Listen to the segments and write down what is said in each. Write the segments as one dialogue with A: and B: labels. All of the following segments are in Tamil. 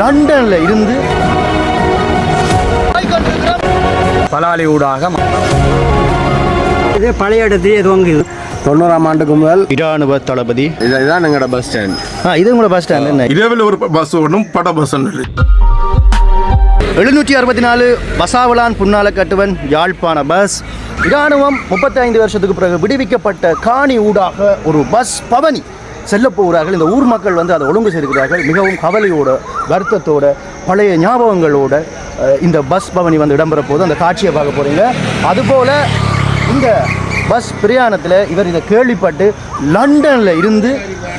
A: லண்டன்ல இருந்து பலாலி ஊடாக
B: இது பழைய இடத்துலயே துவங்குது
C: தொண்ணூறாம் ஆண்டுக்கு முதல்
A: இராணுவ தளபதி.
C: இதுதான் எங்களோட பஸ் ஸ்டாண்ட்
A: ஆ இது உங்களோட பஸ் ஸ்டாண்ட் என்ன?
D: இரவில் ஒரு பஸ் ஓடும் பட பஸ் ஒன்று
A: எழுநூற்றி அறுபத்தி நாலு பசாவலான் புன்னால கட்டுவன் யாழ்ப்பாண பஸ் இராணுவம் முப்பத்தைந்து வருஷத்துக்கு பிறகு விடுவிக்கப்பட்ட காணி ஊடாக ஒரு பஸ் பவனி. செல்ல போகிறார்கள். இந்த ஊர் மக்கள் வந்து அதை ஒழுங்கு செய்திருக்கிறார்கள். மிகவும் கவலையோட வருத்தத்தோட பழைய ஞாபகங்களோட இந்த பஸ் பவனி வந்து இடம்பெற போது அந்த காட்சியை பார்க்க போகிறீங்க அதுபோல் இந்த பஸ் பிரயாணத்தில் இவர் இதை கேள்விப்பட்டு லண்டனில் இருந்து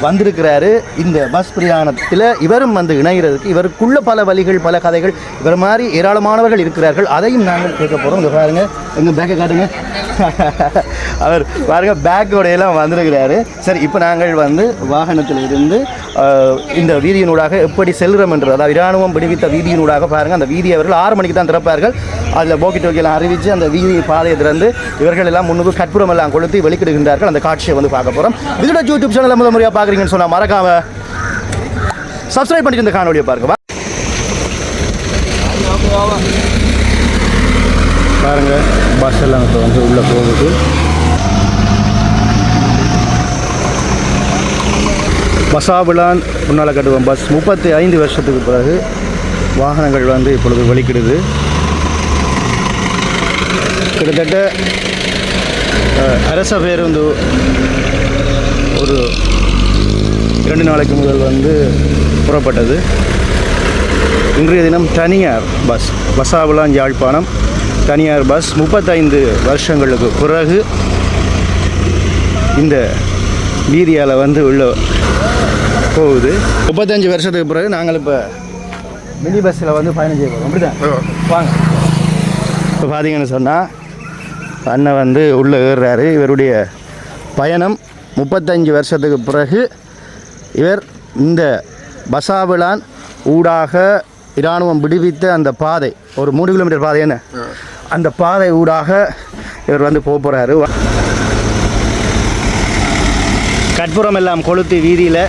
A: வந்திருக்கிறாரு. இந்த பஸ் பிரயாணத்தில் இவரும் வந்து இணைகிறதுக்கு இவருக்குள்ள பல வழிகள் பல கதைகள் இவர் மாதிரி ஏராளமானவர்கள் இருக்கிறார்கள். அதையும் நாங்கள் கேட்க போகிறோம் இங்கே பாருங்க. எங்கள் பேக்கை காட்டுங்க. அவர் பாருங்க பேக்கோடையெல்லாம் வந்திருக்கிறாரு. சரி இப்போ நாங்கள் வந்து வாகனத்தில் இருந்து இந்த வீதியினூடாக எப்படி செல்கிறோம் என்று அதாவது இராணுவம் விடுவித்த வீதியினூடாக பாருங்கள் அந்த வீதி அவர்கள் ஆறு மணிக்கு தான் திறப்பார்கள். அதில் போக்கி டோக்கியெல்லாம் அறிவித்து அந்த வீதி பாதையை திறந்து இவர்கள் எல்லாம் முன்னுக்கு கட் எல்லாம் கொளுத்தி வெளிக்கிடுகின்றார்கள். அந்த காட்சியை வந்து பார்க்க போகிறோம் இதோட யூடியூப் சேனலில் முதல் முறையாக பார்க்குறீங்கன்னு சொன்னால் மறக்காம சப்ஸ்கிரைப் பண்ணிட்டு இந்த காணொலியை பாருங்க. பாருங்க பஸ் எல்லாம் இப்போ வந்து உள்ளே போகுது. பசாபிளான் முன்னால் கட்டுவோம் பஸ் முப்பத்தி ஐந்து வருஷத்துக்கு பிறகு வாகனங்கள் வந்து இப்பொழுது வெளிக்கிடுது. கிட்டத்தட்ட அரச பேருந்து ஒரு இரண்டு நாளைக்கு முதல் வந்து புறப்பட்டது. இன்றைய தினம் தனியார் பஸ் பசாவிலான் யாழ்ப்பாணம். தனியார் பஸ் முப்பத்தைந்து வருஷங்களுக்கு பிறகு இந்த வீதியால் வந்து உள்ள போகுது. முப்பத்தஞ்சு வருஷத்துக்கு பிறகு நாங்கள் இப்போ மினி பஸ்ஸில் வந்து பயணம் செய்ய போகிறோம் அப்படிதான்? வாங்க. இப்போ பார்த்தீங்கன்னு சொன்னால் அண்ணன் வந்து உள்ளே ஏறுறாரு. இவருடைய பயணம் முப்பத்தஞ்சு வருஷத்துக்கு பிறகு இவர் இந்த பசாவிலான் ஊடாக இராணுவம் விடுவித்த அந்த பாதை ஒரு மூணு கிலோமீட்டர் பாதை என்ன? அந்த பாதை ஊடாக இவர் வந்து போக போகிறாரு கற்பூரம் எல்லாம் கொளுத்தி வீதியில்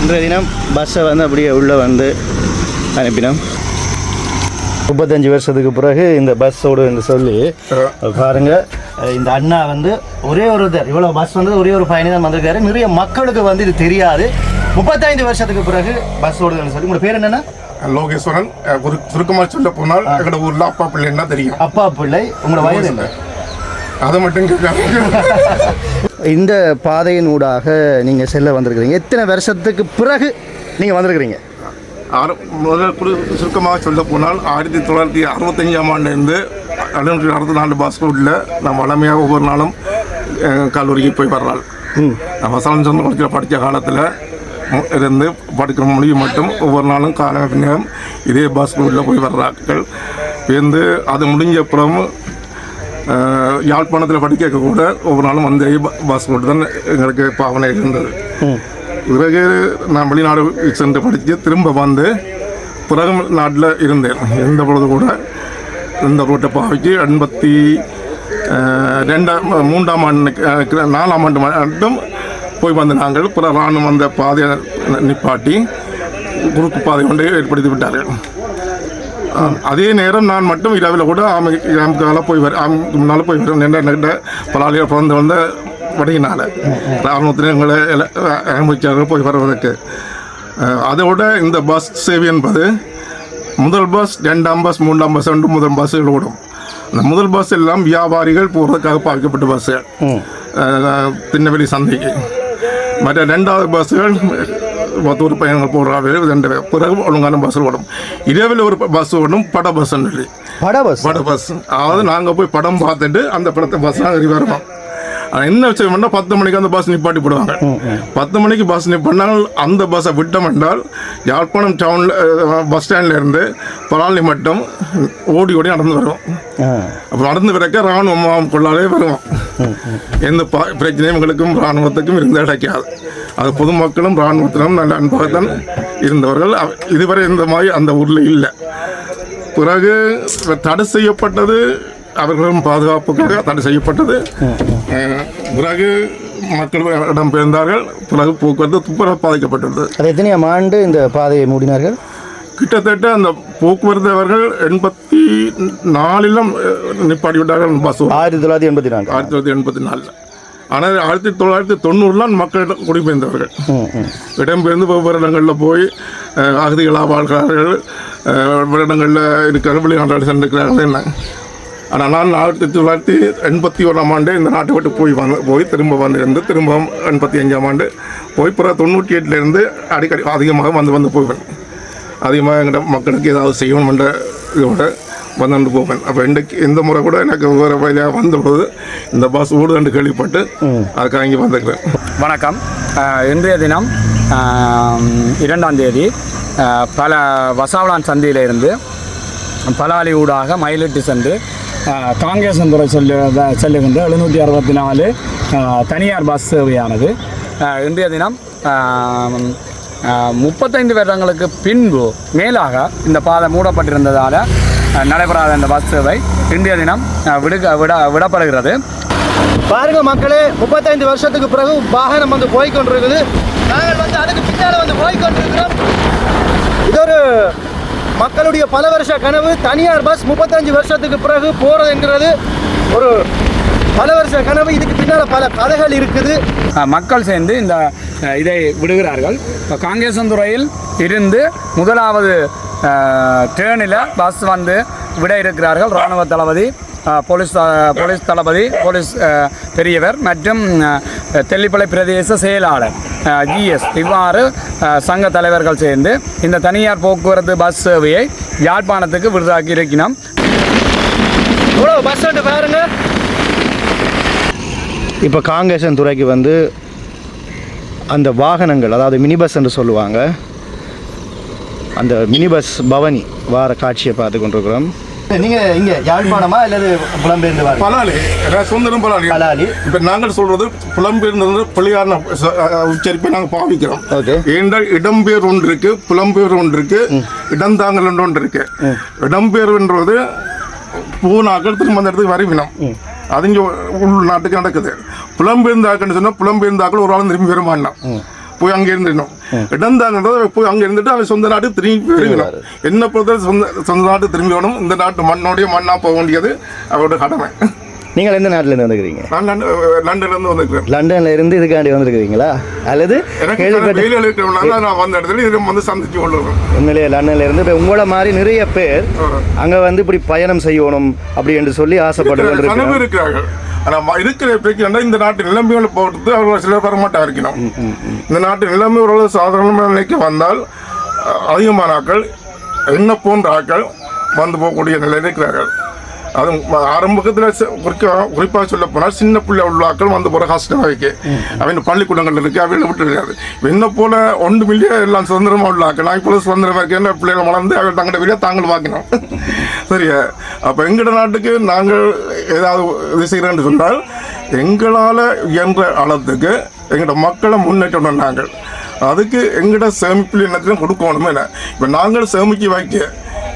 A: இன்றைய தினம் பஸ்ஸை வந்து அப்படியே உள்ளே வந்து அனுப்பினோம். முப்பத்தஞ்சு வருஷத்துக்கு பிறகு இந்த பஸ் ஓடுன்னு சொல்லி பாருங்க. இந்த அண்ணா வந்து ஒரே ஒரு இவ்வளோ பஸ் வந்து ஒரே ஒரு பயணி தான் வந்திருக்காரு. நிறைய மக்களுக்கு வந்து இது தெரியாது. முப்பத்தைந்து வருஷத்துக்கு பிறகு பஸ் ஓடுதுன்னு சொல்லி. உங்களோட பேர் என்னன்னா
D: லோகேஸ்வரன். ஒரு சுருக்கமாக சொல்ல போனால் எங்களோட ஊர்ல அப்பா பிள்ளைன்னா தெரியும்?
A: அப்பா பிள்ளை உங்களோட வயது என்ன?
D: அதை மட்டும்
A: இந்த பாதையின் ஊடாக நீங்கள் செல்ல வந்திருக்கிறீங்க. எத்தனை வருஷத்துக்கு பிறகு நீங்கள் வந்திருக்கிறீங்க?
D: ஆறு முதல் குறு சுருக்கமாக சொல்ல போனால் ஆயிரத்தி தொள்ளாயிரத்தி அறுபத்தஞ்சாம் ஆண்டுலேருந்து எழுநூற்றி அறுபத்தி நாலு பாஸ் ரோட்டில் நான் வளமையாக ஒவ்வொரு நாளும் கல்லூரிக்கு போய் வர்றாள். நான் வசலம் சொந்த காலேஜில் படித்த காலத்தில் இருந்து படிக்கிற முடியும் மட்டும் ஒவ்வொரு நாளும் கால நேரம் இதே பாஸ் ரோட்டில் போய் வர்றார்கள். வந்து அது முடிஞ்ச அப்புறம் யாழ்ப்பாணத்தில் படிக்க கூட ஒவ்வொரு நாளும் வந்த பாஸ் ரோடு தான் எங்களுக்கு பாவனை இருந்தது. பிறகு நான் வெளிநாடு சென்று படித்து திரும்ப வந்து பிறகு நாட்டில் இருந்தேன். இருந்த பொழுது கூட இந்த ரோட்டை பாவிச்சு எண்பத்தி ரெண்டாம் மூன்றாம் ஆண்டு நாலாம் ஆண்டு மட்டும் போய் வந்த நாங்கள் பிற ராணுவம் வந்த பாதையை நிப்பாட்டி குறுக்கு பாதை கொண்டு ஏற்படுத்தி விட்டார்கள். அதே நேரம் நான் மட்டும் இரவில் கூட அமெரிக்கால போய் வர அமெரிக்க முன்னால் போய் வரேன் என்கிட்ட பலாலியில் பிறந்து வந்த வடையினால ராணுவத்தில் எங்களை அனுமதிச்சார்கள் போய் வருவதற்கு. அதோட இந்த பஸ் சேவை என்பது முதல் பஸ் ரெண்டாம் பஸ் மூன்றாம் பஸ் ரெண்டு முதல் பஸ்ஸுகள் ஓடும். அந்த முதல் பஸ் எல்லாம் வியாபாரிகள் போகிறதுக்காக பாவிக்கப்பட்ட பஸ்ஸு திண்ணவெளி சந்தைக்கு. மற்ற ரெண்டாவது பஸ்ஸுகள் ஒரு பயணங்கள் போடுறாங்க ரெண்டு. பிறகு ஒழுங்கான பஸ் ஓடும். இரவில் ஒரு பஸ் ஓடும் பட பஸ் சொல்லி.
A: பட பஸ்
D: பட பஸ் அதாவது நாங்கள் போய் படம் பார்த்துட்டு அந்த படத்தை பஸ் நாங்கள் வருவோம் என்ன விஷயம்னா பத்து மணிக்கு அந்த பஸ் நிப்பாட்டி போடுவாங்க. பத்து மணிக்கு பஸ் நிப்பாட்டினால் அந்த பஸ்ஸை விட்டோம் என்றால் யாழ்ப்பாணம் டவுனில் பஸ் ஸ்டாண்ட்ல இருந்து பலாலி மட்டும் ஓடி ஓடி நடந்து வருவோம் அப்போ நடந்து பிறக்க ராணுவம் கொள்ளாலே வருவோம் எந்த பா பிரச்சனையும் எங்களுக்கும் ராணுவத்துக்கும் இருந்து கிடைக்காது. அது பொதுமக்களும் ராணுவத்திலும் நல்ல அன்பாகத்தான் இருந்தவர்கள். இதுவரை இந்த மாதிரி அந்த ஊரில் இல்லை. பிறகு தடை செய்யப்பட்டது அவர்களும் பாதுகாப்புக்காக தடை செய்யப்பட்டது. பிறகு மக்கள் இடம்பெயர்ந்தார்கள் பிறகு போக்குவரத்து துப்புரவு பாதிக்கப்பட்டது
A: அது எத்தனையாம் ஆண்டு இந்த பாதையை மூடினார்கள்?
D: கிட்டத்தட்ட அந்த போக்குவரத்து அவர்கள் எண்பத்தி நாலிலும் நிப்பாடி விட்டார்கள் பஸ்
A: ஆயிரத்தி தொள்ளாயிரத்தி எண்பத்தி நான்கு.
D: ஆயிரத்தி தொள்ளாயிரத்தி எண்பத்தி நாலில். ஆனால் ஆயிரத்தி தொள்ளாயிரத்தி தொண்ணூறுலாம் மக்கள் குடிபெயர்ந்தவர்கள். இடம்பெயர்ந்து வெவ்வேறு இடங்களில் போய் அகதிகளாக வாழ்கிறார்கள். இடங்களில் இருக்கிற வெளிநாட்டு சென்றிருக்கிறார்கள் என்ன ஆனால் நான் ஆயிரத்தி தொள்ளாயிரத்தி எண்பத்தி ஓராம் ஆண்டு இந்த நாட்டை விட்டு போய் வந்து போய் திரும்ப வந்திருந்து திரும்ப எண்பத்தி அஞ்சாம் ஆண்டு போய் பிறகு தொண்ணூற்றி எட்டுலேருந்து அடிக்கடி அதிகமாக வந்து வந்து போவேன். அதிகமாக எங்கிட்ட மக்களுக்கு ஏதாவது செய்யணும் என்ற இதோட வந்து போவேன். அப்போ இன்றைக்கு இந்த முறை கூட எனக்கு வேறு வழியாக வந்தபோது இந்த பஸ் ஓடுதண்டு கேள்விப்பட்டு அதுக்காக இங்கே வந்துக்கிறேன்
E: வணக்கம். இன்றைய தினம் இரண்டாம் தேதி பல வசாவளான் சந்தியிலிருந்து பலாலி ஊடாக மயிலிட்டு சென்று அஹ், காங்கேசந்துறை செல்லு செல்லுகின்ற எழுநூற்றி அறுபத்தி நாலு தனியார் பஸ் சேவையானது. இன்றைய தினம் முப்பத்தைந்து வருடங்களுக்கு பின்பு மேலாக இந்த பாதை மூடப்பட்டிருந்ததால் நடைபெறாத இந்த பஸ் சேவை இன்றைய தினம் விடுக்க விட விடப்படுகிறது.
A: பாருங்க மக்களே முப்பத்தைந்து வருஷத்துக்கு பிறகு வாகனம் வந்து போய் கொண்டிருக்குது. நாங்கள் வந்து அதுக்கு பின்னால் வந்து போய் கொண்டிருக்கிறோம். இது ஒரு மக்களுடைய பல வருஷ கனவு தனியார் பஸ் முப்பத்தஞ்சு வருஷத்துக்கு பிறகு போகிறதுங்கிறது ஒரு பல வருஷ கனவு. இதுக்கு பின்னால் பல கதைகள் இருக்குது.
E: மக்கள் சேர்ந்து இந்த இதை விடுகிறார்கள். இப்போ காங்கேசந்துறையில் இருந்து முதலாவது ட்ரெயினில் பஸ் வந்து விட இருக்கிறார்கள். இராணுவ தளபதி போலீஸ் த- போலீஸ் தளபதி போலீஸ் பெரியவர் மற்றும் தெல்லிப்பளை பிரதேச செயலாளர். ஜிஎஸ் இவ்வாறு சங்க தலைவர்கள் சேர்ந்து இந்த தனியார் போக்குவரத்து பஸ் சேவையை யாழ்ப்பாணத்துக்கு விருதாக்கி இருக்கிறோம்.
A: பஸ் பாருங்க. இப்போ காங்கேசன் துறைக்கு வந்து அந்த வாகனங்கள் அதாவது மினி பஸ் என்று சொல்லுவாங்க அந்த மினி பஸ் பவனி வார காட்சியை பார்த்து கொண்டிருக்கிறோம். நீங்கள் இங்கே யாழ்ப்பாணமா அல்லது புலம்பெயர்ந்து
D: பலாலி அதாவது சுதந்திரம் பலாலி.
A: பலாலி.
D: இப்ப நாங்கள் சொல்றது புலம்பெயர்ந்தது பிள்ளையான உச்சரிப்பை நாங்கள் பாவிக்கிறோம். ஏனென்றால் இடம்பெயர் ஒன்று இருக்கு புலம்பெயர் ஒன்று இருக்கு இடந்தாங்கல் ஒன்று இருக்கு இடம்பெயர்ன்றது பூனாக்கள் திரும்ப அந்த இடத்துக்கு வருவினம் அது இங்கே உள் நாட்டுக்கு நடக்குது. புலம்பெயர்ந்தாக்கன்னு சொன்னா புலம்பெயர்ந்தாக்கள் ஒரு ஆளும் திரும்பி மாட்டான் போய் அங்கே இருந்துடணும். இடந்தாங்கன்றது போய் அங்கே இருந்துட்டு அவன் சொந்த நாட்டு திரும்பி வருவினம் என்ன பொறுத்த சொந்த சொந்த நாட்டு திரும்பி வரணும். இந்த நாட்டு மண்ணோடைய மண்ணா போக வேண்டியது அவரோட கடமை.
A: நீங்கள் எந்த நாட்டிலேருந்து வந்துக்கிறீங்க
D: நான் லண்டன் லண்டன்ல இருந்து வந்திருக்கிறேன்.
A: லண்டன்ல இருந்து இதுக்காண்டி வந்திருக்கிறீங்களா? அல்லது
D: நான் வந்த இடத்துல இதை வந்து சந்திச்சு கொள்ளுவேன்
A: உண்மையிலேயே லண்டன்ல இருந்து இப்போ உங்களை மாதிரி நிறைய பேர் அங்கே வந்து இப்படி பயணம் செய்யணும் அப்படி என்று சொல்லி ஆசைப்பட்டு
D: இருக்கிறார்கள் ஆனா ம- இருக்கிற பிரச்சனை இந்த நாட்டு நிலைமைகளை பொறுத்து அவர்கள் சிலர் வரமாட்டா இருக்கணும். இந்த நாட்டு நிலைமை ஓரளவு சாதாரணமான நிலைக்கு வந்தால் அதிகமான ஆட்கள் என்ன போன்ற ஆட்கள் வந்து போகக்கூடிய நிலையில் இருக்கிறார்கள். அது ஆரம்பத்தில் குறிக்க குறிப்பாக சொல்ல போனால் சின்ன பிள்ளை உள்ளாக்கள் வந்து போகிற கஷ்டம் வைக்க அவன் பள்ளிக்கூடங்கள் இருக்கு அவையில் விட்டு கிடையாது என்ன போல ஒன்று மில்லியன் எல்லாம் சுதந்திரமாக உள்ளாக்கள். நான் இப்போ சுதந்திரமாக இருக்கேன் பிள்ளைகள் வளர்ந்து அவள் தங்கிட்ட வெளியே தாங்கள் பார்க்கணும் சரியா? அப்போ எங்கட நாட்டுக்கு நாங்கள் ஏதாவது இது செய்கிறேன்னு சொன்னால் எங்களால் இயன்ற அளத்துக்கு எங்களோட மக்களை முன்னேற்றணும் நாங்கள். அதுக்கு எங்கட சேமிப்பில் என்னத்தையும் கொடுக்கணுமே இல்லை இப்போ நாங்கள் சேமிக்க வைக்க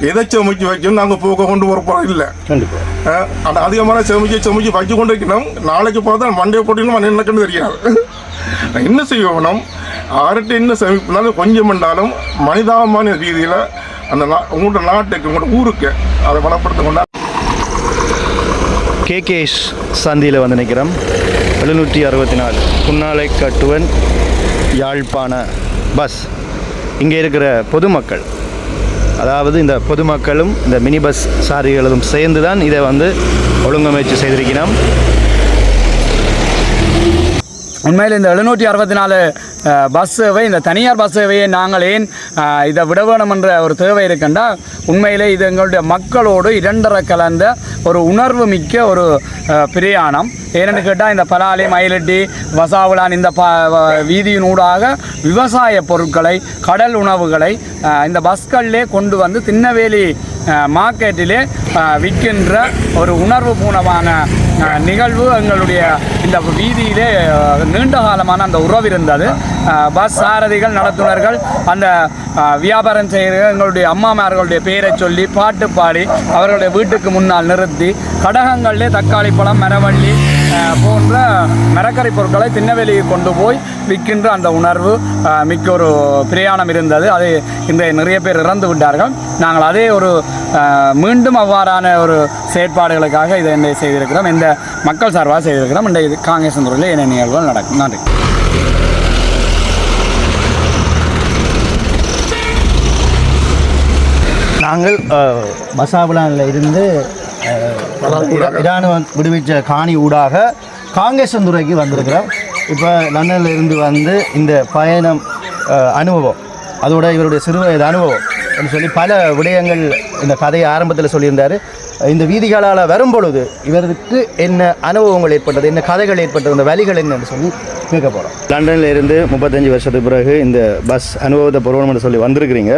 D: எதை சேமிக்க வைக்கணும் நாங்கள் போக கொண்டு வர போகிறோம் இல்லை.
A: கண்டிப்பாக
D: ஆனால் அதிகமான சேமிக்க சேமிக்க வைக்க கொண்டு வைக்கணும் நாளைக்கு பார்த்தா மண்டையை போட்டினும் என்னக்குன்னு தெரியாது. என்ன செய்யணும்? ஆர்ட்ட என்ன சேமிப்புனாலும் கொஞ்சம் என்றாலும் மனிதாபமான ரீதியில் அந்த நா உங்களோட நாட்டுக்கு உங்களோட ஊருக்கு அதை வளப்படுத்த கொண்டா
A: கேகேஷ் சந்தியில் வந்து நிற்கிறோம் எழுநூற்றி அறுபத்தி நாலு புன்னாலை கட்டுவன் யாழ்ப்பாண பஸ். இங்கே இருக்கிற பொதுமக்கள் அதாவது இந்த பொதுமக்களும் இந்த மினி பஸ் சாரிகளும் சேர்ந்து தான் இதை வந்து ஒழுங்கமைச்சு செய்திருக்கிறோம்.
E: உண்மையில் இந்த எழுநூற்றி அறுபத்தி நாலு பஸ் சேவை இந்த தனியார் பஸ் சேவையை நாங்கள் ஏன் இதை விட வேணும் என்ற ஒரு தேவை இருக்குண்டா உண்மையிலே இது எங்களுடைய மக்களோடு இரண்டரை கலந்த ஒரு உணர்வு மிக்க ஒரு பிரயாணம். ஏன்னு கேட்டால் இந்த பலாலி மயிலட்டி வசாவுலான் இந்த ப வ- வீதியினூடாக விவசாய பொருட்களை கடல் உணவுகளை இந்த பஸ்களிலே கொண்டு வந்து திண்ணவேலி மார்க்கெட்டிலே விற்கின்ற ஒரு உணர்வு பூர்ணமான நிகழ்வு எங்களுடைய இந்த வீதியிலே நீண்ட காலமான அந்த உறவு இருந்தது. பஸ் சாரதிகள் நடத்துனர்கள். அந்த வியாபாரம் செய்கிற எங்களுடைய அம்மாமார்களுடைய பெயரை சொல்லி பாட்டு பாடி அவர்களுடைய வீட்டுக்கு முன்னால் நிறுத்தி கடகங்களிலே தக்காளி பழம் மரவள்ளி போன்ற மரக்கறி பொருட்களை திண்ணவெளிக்கு கொண்டு போய் விற்கின்ற அந்த உணர்வு மிக்க ஒரு பிரயாணம் இருந்தது. அது இந்த நிறைய பேர் இறந்து விட்டார்கள். நாங்கள் அதே ஒரு மீண்டும் அவ்வாறான ஒரு செயற்பாடுகளுக்காக இதை என்னை செய்திருக்கிறோம். இந்த மக்கள் சார்பாக செய்திருக்கிறோம். இந்த இது காங்கிரஸ் துறையில் என்ன நிகழ்வுகள் நடக்கும். நன்றி.
A: நாங்கள் மசாபுலானில் இருந்து அஹ், இரா- இராணுவம் விடுவிச்ச காணி ஊடாக காங்கேசந்துறைக்கு வந்திருக்கிறோம். இப்போ லண்டனில் இருந்து வந்து இந்த பயணம் அனுபவம் அதோட இவருடைய சிறுவயது அனுபவம் என்று சொல்லி பல விடயங்கள் இந்த கதையை ஆரம்பத்தில் சொல்லியிருந்தார். இந்த வீதிகளால் வரும்பொழுது இவருக்கு என்ன அனுபவங்கள் ஏற்பட்டது என்ன கதைகள் ஏற்பட்டது இந்த வழிகள் என்னன்னு சொல்லி கேட்க போகிறோம் லண்டனில் இருந்து முப்பத்தஞ்சு வருஷத்துக்கு பிறகு இந்த பஸ் அனுபவத்தை பொருவணும்னு சொல்லி வந்திருக்கிறீங்க.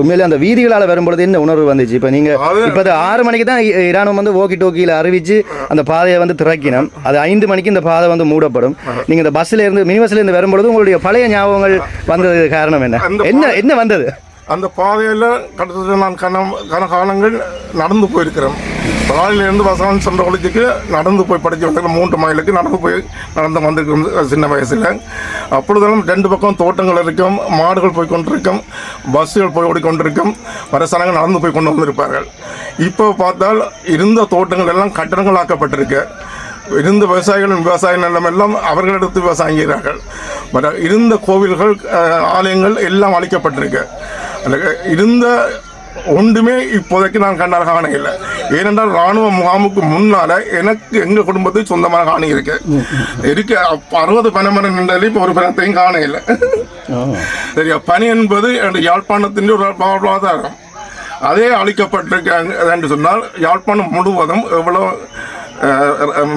A: உண்மையிலே அந்த வீதிகளால் வரும்பொழுது என்ன உணர்வு வந்துச்சு? இப்போ நீங்கள் இப்போ அது ஆறு மணிக்கு தான் இராணுவம் வந்து ஓக்கி டோக்கியில் அறிவிச்சு அந்த பாதையை வந்து திறக்கினோம் அது ஐந்து மணிக்கு இந்த பாதை வந்து மூடப்படும். நீங்கள் இந்த பஸ்ஸில் இருந்து மினி பஸ்ஸில் இருந்து வரும்பொழுது உங்களுடைய பழைய ஞாபகங்கள் வந்தது காரணம் என்ன? என்ன என்ன வந்தது?
D: அந்த பாதையில் கிட்டத்தட்ட நான் கன கன காலங்கள் நடந்து போயிருக்கிறேன் பலாலிலிருந்து வசவன் சென்ற காலேஜுக்கு நடந்து போய் படித்து வந்தேன் மூன்று மைலுக்கு நடந்து போய் நடந்து வந்திருக்கோம் சின்ன வயசில். அப்பொழுதெல்லாம் ரெண்டு பக்கம் தோட்டங்கள் இருக்கும் மாடுகள் போய் கொண்டிருக்கும் பஸ்ஸுகள் போய் ஓடிக்கொண்டிருக்கும் வரசனங்கள் நடந்து போய் கொண்டு வந்திருப்பார்கள். இப்போ பார்த்தால் இருந்த தோட்டங்கள் எல்லாம் கட்டடங்களாக்கப்பட்டிருக்கு. இருந்த விவசாயிகள் விவசாய நிலம் எல்லாம் அவர்களிடத்து விவசாயம் இருந்த கோவில்கள் ஆலயங்கள் எல்லாம் அழிக்கப்பட்டிருக்கு. இருந்த ஒன்றுமே இப்போதைக்கு நான் கண்ணால் காண இல்லை ஏனென்றால் ராணுவ முகாமுக்கு முன்னால எனக்கு எங்க குடும்பத்துக்கு சொந்தமாக காணி இருக்கு. இருக்கு. அறுபது பனைமரம் நின்றாலே இப்போ ஒரு பணத்தையும் காண இல்லை சரியா? பனி என்பது யாழ்ப்பாணத்தின் ஒரு வாழ்வாதாரம் அதே அழிக்கப்பட்டிருக்காங்க என்று சொன்னால் யாழ்ப்பாணம் முழுவதும் எவ்வளோ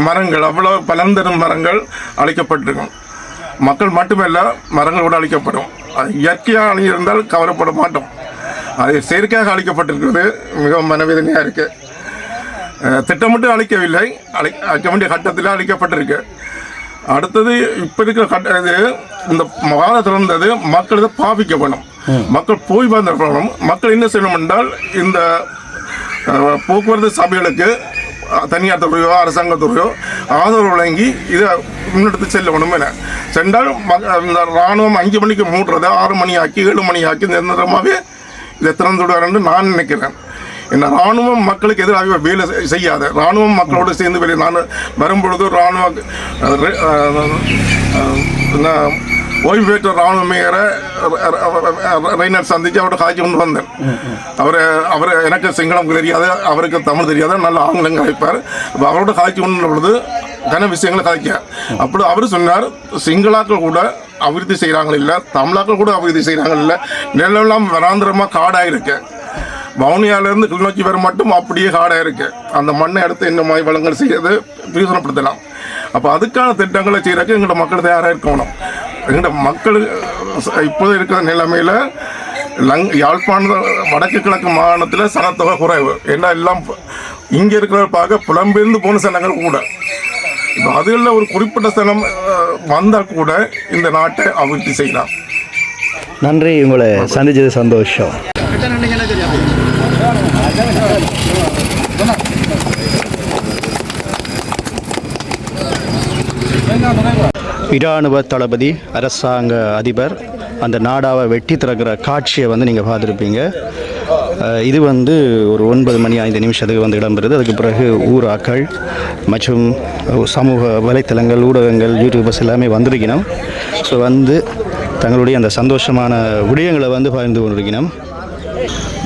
D: மரங்கள் அவ்வளோ பலந்தரும் மரங்கள் அழிக்கப்பட்டிருக்கும். மக்கள் மட்டுமல்ல மரங்கள் கூட அழிக்கப்படும். அது இயற்கையாக அழியிருந்தால் கவலைப்பட மாட்டோம். அது செயற்கையாக அழிக்கப்பட்டிருக்கிறது மிகவும் மனவேதனையாக இருக்கு. அஹ், திட்டமிட்டு அழிக்கவில்லை அழி அழிக்க வேண்டிய கட்டத்தில் அழிக்கப்பட்டிருக்கு அடுத்தது இப்போ இருக்கிற கட்ட இது இந்த மகாத திறந்தது மக்கள் இதை பாவிக்கப்படும் மக்கள் போய் வந்திருக்கணும் மக்கள் என்ன செய்யணும் என்றால் இந்த போக்குவரத்து சபைகளுக்கு தனியார் துறையோ அரசாங்க துறையோ ஆதரவு வழங்கி இதை முன்னெடுத்து செல்லணும் என. சென்றால் ம- இந்த ராணுவம் அஞ்சு மணிக்கு மூடுறதை ஆறு மணி ஆக்கி ஏழு மணி ஆக்கி நிரந்தரமாகவே இதை திறந்து விடுவார் நான் நினைக்கிறேன். என்ன ராணுவம் மக்களுக்கு எதிராக வேலை செய்யாத செய்யாது. ராணுவம் மக்களோடு சேர்ந்து வேலை நான் வரும்பொழுது ராணுவ அஹ், ரெ- ஓய்வு பெற்ற ராணுவ மேயரை ரெய்னர் சந்தித்து அவரோட காய்ச்சி கொண்டு வந்தேன் அவர் அவர் எனக்கு சிங்களம் தெரியாது அவருக்கு தமிழ் தெரியாது நல்ல ஆங்கிலம் கலைப்பார் இப்போ அவரோட காய்ச்சி கொண்டு பொழுது கன விஷயங்களை காய்க்க அப்படி அவர் சொன்னார் சிங்களாக்கள் கூட அபிவிருத்தி செய்கிறாங்க இல்லை தமிழாக்கள் கூட அபிவிருத்தி செய்கிறாங்க இல்லை நிலமெல்லாம் வராந்திரமாக காடாக இருக்கு வவுனியாவிலேருந்து கிளிநொச்சி வர மட்டும் அப்படியே காடாக இருக்கு அந்த மண்ணை எடுத்து என்ன மாதிரி வளங்கள் செய்யறது பிரயோசனப்படுத்தலாம் அப்போ அதுக்கான திட்டங்களை செய்கிறக்கு எங்களோட மக்கள் தயாராக இருக்கணும் எங்களோட மக்கள் அஹ், இப்போது இருக்கிற நிலைமையில் லங் யாழ்ப்பாண வடக்கு கிழக்கு மாகாணத்தில் சனத்தொகை குறைவு. ஏன்னா எல்லாம் இங்கே இருக்கிற பார்க்க புலம்பெயர்ந்து போன சனங்கள் கூட. இப்போ அதுகளில் ஒரு குறிப்பிட்ட சனம் வந்தால் கூட இந்த நாட்டை அபிவிருத்தி செய்யலாம்.
A: நன்றி உங்களை சந்திச்சது சந்தோஷம். இராணுவ தளபதி அரசாங்க அதிபர் அந்த நாடாவை வெட்டி திறக்கிற காட்சியை வந்து நீங்கள் பார்த்துருப்பீங்க. இது வந்து ஒரு ஒன்பது மணி ஐந்து நிமிஷத்துக்கு வந்து இடம்பெறுது. அதுக்கு பிறகு ஊராக்கள் மற்றும் சமூக வலைத்தளங்கள் ஊடகங்கள் யூடியூபர்ஸ் எல்லாமே வந்திருக்கணும். ஸோ வந்து தங்களுடைய அந்த சந்தோஷமான விடயங்களை வந்து பகிர்ந்து கொண்டிருக்கணும்.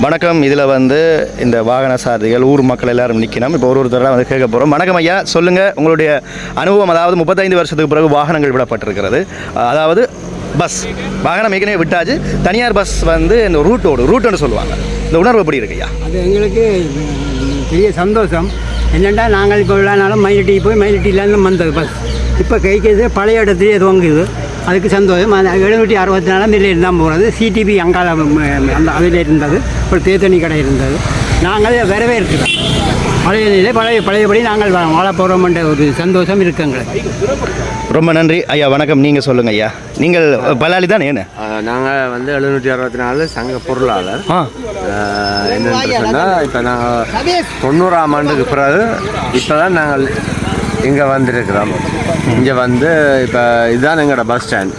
A: வணக்கம். இதில் வந்து இந்த வாகன சாரதிகள் ஊர் மக்கள் எல்லாரும் நிற்கணும் இப்போ ஒரு ஒருத்தராக வந்து கேட்க போகிறோம் வணக்கம் ஐயா. சொல்லுங்கள் உங்களுடைய அனுபவம் அதாவது முப்பத்தைந்து வருஷத்துக்கு பிறகு வாகனங்கள் விடப்பட்டிருக்கிறது. அதாவது பஸ். வாகனம் ஏற்கனவே விட்டாச்சு. தனியார் பஸ் வந்து இந்த ரூட்டோடு ரூட்டுன்னு சொல்லுவாங்க. இந்த உணர்வு எப்படி இருக்கு ஐயா?
B: அது எங்களுக்கு பெரிய சந்தோஷம். என்னென்னா நாங்கள் இப்போ விழானாலும் மயிலட்டிக்கு போய் மயிலட்டியிலேருந்து வந்தது பஸ். இப்போ கைக்கு பழைய இடத்துலேயே துவங்குது. அதுக்கு சந்தோஷம். அந்த எழுநூற்றி அறுபத்தி நாலாம் நிலையில் தான் போகிறது சிடிபி அங்கால அந்த அதில் இருந்தது. ஒரு தேத்தனி கடை இருந்தது. நாங்கள் வரவேற்கிறோம். பழைய நிலை பழைய பழையபடி நாங்கள் வா- வாழப் போகிறோம்ன்ற ஒரு சந்தோஷம் இருக்கு எங்களுக்கு.
A: ரொம்ப நன்றி. ஐயா வணக்கம். நீங்கள் சொல்லுங்கள் ஐயா. நீங்கள் பலாலி தானே என்ன?
C: நாங்கள் வந்து எழுநூற்றி அறுபத்தி நாலு சங்க பொருளாளர். என்னன்னு சொன்னால் இப்போ நாங்கள் தொண்ணூறாம் ஆண்டுக்கு பிறகு இப்போ தான் நாங்கள் இங்கே வந்திருக்கிறோம். இங்கே வந்து இப்போ இதுதான் எங்களோட பஸ் ஸ்டாண்ட்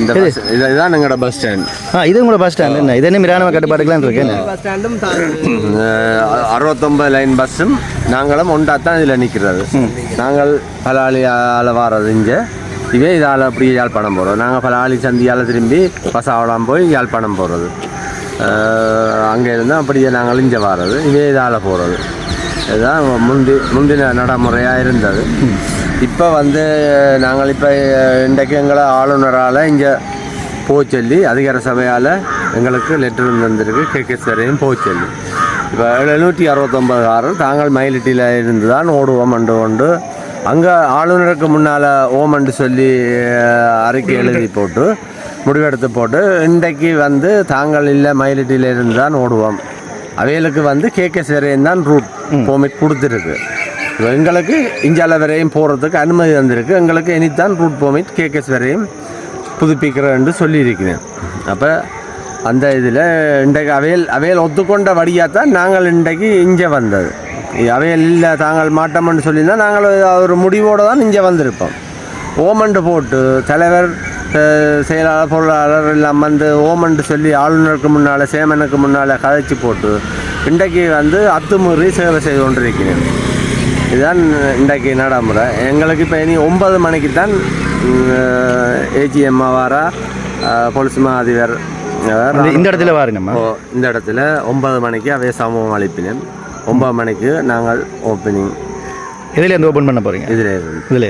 C: இந்த பஸ் இது இதுதான் எங்களோட பஸ் ஸ்டாண்ட்
A: ஆ இது உங்களோட பஸ் ஸ்டாண்ட் என்ன? இது என்ன மிரானவ கட்டுப்பாடுகள்லாம் இருக்கு? என்ன?
B: பஸ் ஸ்டாண்டும் தான்.
C: அறுபத்தொம்பது லைன் பஸ்ஸும் நாங்களும் ஒன்றா தான் இதில் நிற்கிறது நாங்கள் பலாளி ஆள வாரது இங்கே. இதே இதால் அப்படி யாழ்ப்பாணம் போகிறோம் நாங்கள் பலாளி சந்தியால் திரும்பி பசாவலாம் போய் யாழ்ப்பாணம் போகிறது அங்கே இருந்தால் அப்படியே நாங்கள் இங்கே வாரது இதே இதால் போகிறது இதுதான் முந்தி முந்தின நடைமுறையாக இருந்தது. இப்போ வந்து நாங்கள் இப்போ இன்றைக்கு எங்களை ஆளுநரால் இங்கே போக சொல்லி அதிகார சபையால் எங்களுக்கு லெட்டர் வந்திருக்கு கேகேஎஸ் வரையும் போக சொல்லி. இப்போ எழுநூற்றி அறுபத்தொம்பது ஆறு தாங்கள் மயிலிட்டியில் இருந்து தான் ஓடுவோம் அண்டு கொண்டு அங்கே ஆளுநருக்கு முன்னால் ஓமண்டு சொல்லி அறிக்கை எழுதி போட்டு முடிவெடுத்து போட்டு இன்றைக்கு வந்து தாங்கள் இல்லை மயிலிட்டியில் இருந்து தான் ஓடுவோம். அவைகளுக்கு வந்து கேகேஎஸ் வரையும் தான் ரூட் பெர்மிட் கொடுத்துருக்கு. எங்களுக்கு இந்தியாவில் வரையும் போகிறதுக்கு அனுமதி வந்திருக்கு எங்களுக்கு இனித்தான் ரூட் பெர்மிட் கேகேஎஸ் வரையும் புதுப்பிக்கிறேன்னு சொல்லியிருக்கிறேன். அப்போ அந்த இதில் இன்றைக்கு அவையல் அவையல் ஒத்துக்கொண்ட வழியாக தான் நாங்கள் இன்றைக்கு இங்கே வந்தது. அவையல் இல்லை தாங்கள் மாட்டோம்னு சொல்லியிருந்தால் நாங்கள் ஒரு முடிவோடு தான் இங்கே வந்திருப்போம். ஓமண்டு போட்டு தலைவர் செயலாளர் பொருளாளர் எல்லாம் வந்து ஓமண்டு சொல்லி ஆளுநருக்கு முன்னால் சேமனுக்கு முன்னால் கதைச்சி போட்டு இன்றைக்கு வந்து அத்துமீறி சேவை செய்து கொண்டிருக்கிறேன். இதுதான் இன்றைக்கு நடைமுறை. எங்களுக்கு இப்போ இனி ஒன்பது மணிக்கு தான் ஏஜிஎம் வாரா போலீஸ் மா அதிபர்
A: இந்த- இடத்துல வாருங்கம்மா
C: ஓ, இந்த இடத்துல ஒன்பது மணிக்கு அவைய சமூகம் அளிப்பினேன். ஒன்பது மணிக்கு நாங்கள் ஓப்பனிங்
A: இதில் ஓப்பன் பண்ண போறீங்க?
C: இதில்
A: இதில்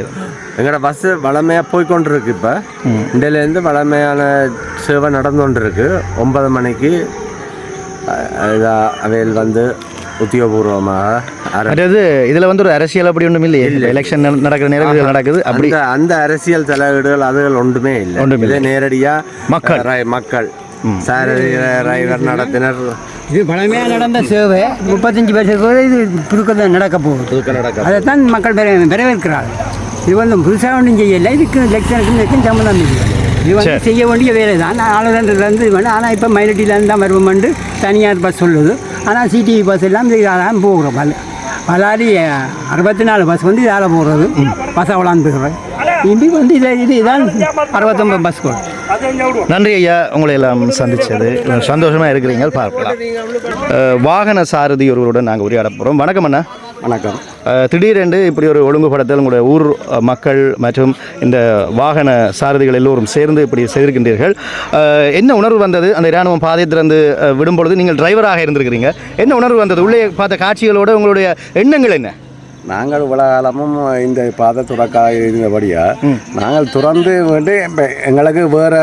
C: எங்களோட பஸ்ஸு வளமையாக போய்க்கொண்டிருக்கு இப்போ. இந்தியிலேருந்து வளமையான சேவை நடந்து கொண்டிருக்கு ஒன்பது மணிக்கு அவையில் வந்து உத்தியோகபூர்வமாக
A: அதாவது இதில் வந்து ஒரு அரசியல் அப்படி ஒன்றும் இல்லையே? எலெக்ஷன் நடக்கிற இது நடக்குது அப்படி?
C: அந்த அரசியல் தலையீடுகள் அதுகள் ஒன்றுமே இல்லை.
A: ஒன்றுமே
C: இதே நேரடியாக
A: மக்கள்.
C: மக்கள். சாரதி டிரைவர் நடத்தினர்.
B: இது பழமையாக நடந்த சேவை முப்பத்தஞ்சு வருஷத்துக்கு இது புதுக்கத்தை நடக்க போகுது. அதைத்தான் மக்கள் பெற வரவேற்கிறார்கள் இது வந்து புதுசாக ஒன்றும் செய்யலை. இதுக்கு எலெக்ஷனுக்கும் இதுக்கும் சம்மந்தம் இல்லை இது வந்து. செய்ய வேண்டிய வேலை தான் ஆளுநர்லேருந்து வேணும் ஆனால் இப்போ மயிலட்டிலேருந்து தான் வருவோம்னு தனியார் பஸ் சொல்லுது. ஆனால் சிடிவி பஸ் எல்லாம் இதால் போகிறோம் பல பலாரி அறுபத்தி நாலு பஸ் வந்து இதால் போகிறது பஸ் வளர்ந்துக்கிறேன் இப்படி வந்து இதை இது இதான் அறுபத்தொம்பது பஸ் கூட
A: நன்றி ஐயா. உங்களை எல்லாம் சந்திச்சது. சந்தோஷமாக இருக்கிறீங்க பார்க்கலாம். வாகன சாரதி ஒருவருடன் நாங்கள் உரையாட போகிறோம் வணக்கம் அண்ணா.
C: வணக்கம்.
A: திடீரென்று இப்படி ஒரு ஒழுங்குபடத்தில் உங்களுடைய ஊர் மக்கள் மற்றும் இந்த வாகன சாரதிகள் எல்லோரும் சேர்ந்து இப்படி செய்திருக்கின்றீர்கள். என்ன உணர்வு வந்தது? அந்த இராணுவம் பாதை திறந்து விடும்பொழுது விடும் பொழுது நீங்கள் டிரைவராக இருந்திருக்கிறீங்க. என்ன உணர்வு வந்தது? உள்ளே பார்த்த காட்சிகளோடு உங்களுடைய எண்ணங்கள் என்ன?
F: நாங்கள் இவ்வளோ காலமும் இந்த பாதை துறக்காக இருந்தபடியாக நாங்கள் துறந்து வந்து எங்களுக்கு வேறு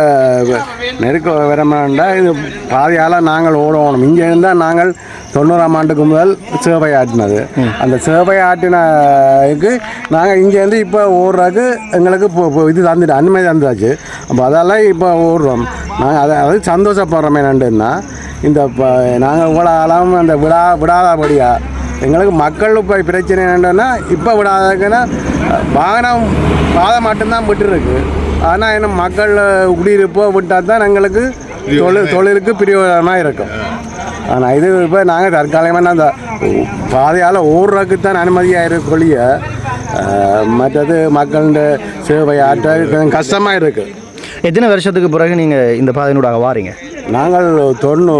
F: நெருக்க வரமாண்டா இது பாதையால் நாங்கள் ஓடணும். இங்கே இருந்தால் நாங்கள் தொண்ணூறாம் ஆண்டுக்கு முதல் சேவை ஆட்டினது அந்த சேவை ஆட்டினதுக்கு நாங்கள் இங்கேருந்து இப்போ ஓடுறதுக்கு எங்களுக்கு இது தந்துட்டு அனுமதி தந்தாச்சு அப்போ அதெல்லாம் இப்போ ஓடுறோம். நாங்கள் அதை அது சந்தோஷப்படுறோமே நண்டுன்னா இந்த இப்போ நாங்கள் இவ்வளோ காலம் அந்த விடா விடாதபடியாக எங்களுக்கு மக்கள் இப்போ பிரச்சனை என்னன்னா இப்போ விடாதுன்னா வாகனம் பாதை மட்டும்தான் விட்டுருக்கு. ஆனால் என்ன மக்கள் குடியிருப்போ விட்டால் தான் எங்களுக்கு தொழில் தொழிலுக்கு பிரயோஜனமாக இருக்கும். ஆனால் இது இப்போ நாங்கள் தற்காலிகமாக அந்த பாதையால் ஓடுறதுக்கு தான் அனுமதியாக இருக்கொழிய மற்றது மக்களோட சேவை ஆற்ற கொஞ்சம் கஷ்டமாக இருக்குது
A: எத்தனை வருஷத்துக்கு பிறகு நீங்கள் இந்த பாதையினூடாக வாரீங்க?
F: நாங்கள் தொண்ணூ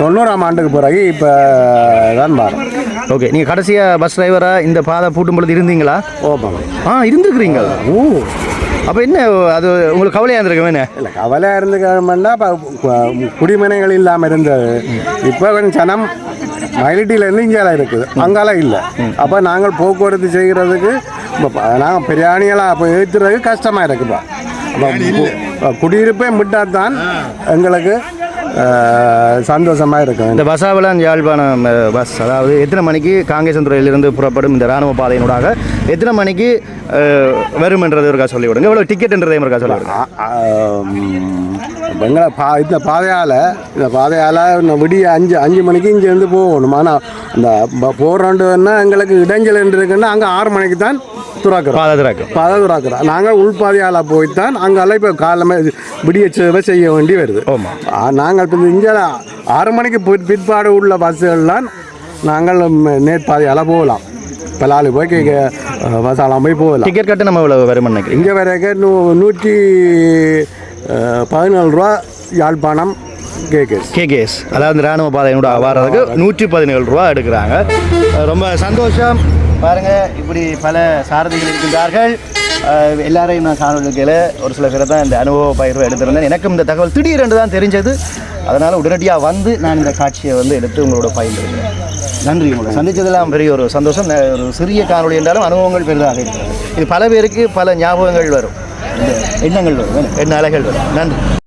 F: தொண்ணூறாம் ஆண்டுக்கு பிறகு இப்போ தான் வரோம்.
A: ஓகே நீங்கள் கடைசியாக பஸ் டிரைவராக இந்த பாதை பூட்டும் பொழுது இருந்தீங்களா?
F: ஓப்பாங்க
A: ஆ இருந்துருக்குறீங்க. ஓ. அப்போ என்ன அது உங்களுக்கு கவலையாக இருந்திருக்கும் என்ன?
F: இல்லை கவலையாக இருந்துக்கணும்னா இப்போ குடிமனைகள் இல்லாமல் இருந்தது. இப்போ கொஞ்சம் சனம் மயிலிட்டியிலேருந்து இங்கேலாம் இருக்குது. அங்கெல்லாம் இல்லை. அப்போ நாங்கள் போக்குவரத்து செய்கிறதுக்கு நாங்கள் பிரியாணியெல்லாம் அப்போ ஏற்றுறதுக்கு கஷ்டமாக இருக்குப்பா குடியிருப்பே விட்டால் தான் எங்களுக்கு சந்தோஷமாக இருக்கும்.
A: இந்த பசாவலான் யாழ்ப்பாணம் பஸ் அதாவது எத்தனை மணிக்கு காங்கேசந்துறையிலிருந்து புறப்படும் இந்த ராணுவ பாதையினூடாக எத்தனை மணிக்கு அஹ், வரும் என்றது இருக்கா சொல்லி விடுங்க எவ்வளோ டிக்கெட்ன்றதையும் இருக்கா சொல்லி விடுங்க
F: ஆ- ஆம், இப்ப எங்களை பா இந்த பாதையால் இந்த பாதையால் விடிய அஞ்சு அஞ்சு மணிக்கு இங்கேருந்து போகணும். ஆனால் இந்த போகிறோண்டுன்னா எங்களுக்கு இடைஞ்சல் இருக்குன்னா அங்கே ஆறு மணிக்கு தான் துறக்கிறோம்.
A: பாதை திறக்கும்
F: பாதை துறக்கிறோம். நாங்கள் உள்பாதையால் போய்த்தான் அங்கெல்லாம் இப்போ காலமே விடிய செய்ய வேண்டி வருது.
A: ஆமாம்.
F: ஆ, நாங்கள் இப்போ இங்கே ஆறு மணிக்கு பிற்- பிற்பாடு உள்ள பஸ்ஸுகள்லாம் நாங்கள் நேர்பாதையால் போகலாம். பலாலு போய் கேட்க வசாலாம் போய் போகலாம்.
A: டிக்கெட் கட்டு நம்ம இவ்வளோ வரும்
F: இங்கே வரைக்கும் நூ நூற்றி அஹ், பதினாலு ரூபா யாழ்ப்பாணம் கேட்குது
A: கேகேஎஸ் அதாவது ராணுவ பாதையினோட வாரதுக்கு நூற்றி பதினேழு ரூபா எடுக்கிறாங்க. ரொம்ப சந்தோஷம். பாருங்க இப்படி பல சாரதிகள் இருக்கின்றார்கள். எல்லாரையும் நான் காணொலிக்கையில் ஒரு சில பேரை தான் இந்த அனுபவ பயிர்வை எடுத்திருந்தேன். எனக்கும் இந்த தகவல் திடீரென்று தான் தெரிஞ்சது. அதனால் உடனடியாக வந்து நான் இந்த காட்சியை வந்து எடுத்து உங்களோட பயிர்ந்துருக்கிறேன் நன்றி உங்களை. சந்தித்ததெல்லாம் பெரிய ஒரு சந்தோஷம். ஒரு சிறிய காணொளி என்றாலும் அனுபவங்கள் பெரிதாக இருக்கிறது. இது பல பேருக்கு பல ஞாபகங்கள் வரும். எண்ணங்கள் வரும். எண்ண அலைகள் வரும். நன்றி.